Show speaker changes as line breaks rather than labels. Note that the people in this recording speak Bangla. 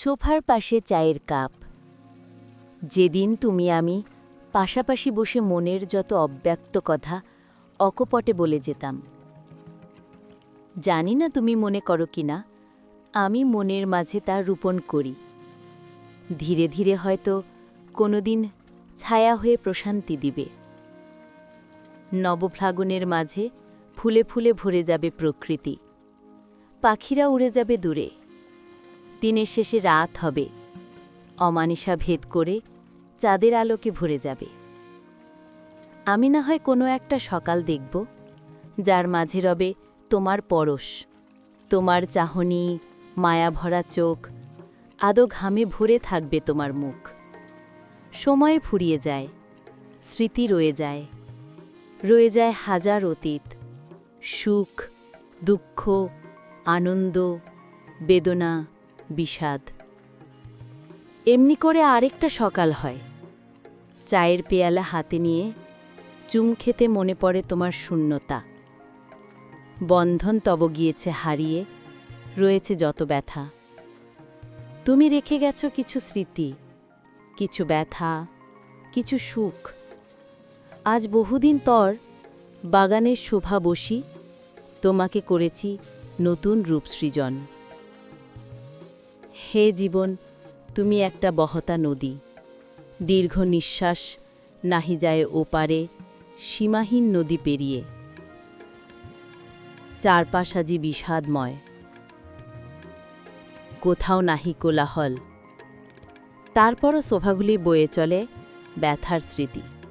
সোফার পাশে চায়ের কাপ। যেদিন তুমি আমি পাশাপাশি বসে মনের যত অব্যক্ত কথা অকপটে বলে যেতাম। জানি না তুমি মনে করো কি না, আমি মনের মাঝে তা রূপণ করি। ধীরে ধীরে হয়তো কোনোদিন ছায়া হয়ে প্রশান্তি দিবে। নবফ্লাগুনের মাঝে ফুলে ফুলে ভরে যাবে প্রকৃতি। পাখিরা উড়ে যাবে দূরে। দিনের শেষে রাত হবে। অমানিসা ভেদ করে চাঁদের আলোকে ভরে যাবে। আমি না হয় কোনো একটা সকাল দেখব, যার মাঝে রবে তোমার পরশ, তোমার চাহনি, মায়া ভরা চোখ, আদো ঘামে ভরে থাকবে তোমার মুখ। সময় ফুরিয়ে যায়, স্মৃতি রয়ে যায় রয়ে যায় হাজার অতীত, সুখ, দুঃখ, আনন্দ, বেদনা বিষাদ। এমনি করে আরেকটা সকাল হয়। চায়ের পেয়ালা হাতে নিয়ে চুম খেতে মনে পড়ে তোমার শূন্যতা। বন্ধন তব গিয়েছে হারিয়ে, রয়েছে যত ব্যথা। তুমি রেখে গেছ কিছু স্মৃতি, কিছু ব্যথা, কিছু সুখ। আজ বহুদিন তর বাগানের শোভা বসি তোমাকে করেছি নতুন রূপ সৃজন। হে জীবন, তুমি একটা বহতা নদী। দীর্ঘ নিঃশ্বাস নাহি যায় ওপারে, সীমাহীন নদী পেরিয়ে। চারপাশ আজি বিষাদময়। কোথাও নাহি কোলাহল। তারপরও শোভাগুলি বয়ে চলে ব্যথার স্মৃতি।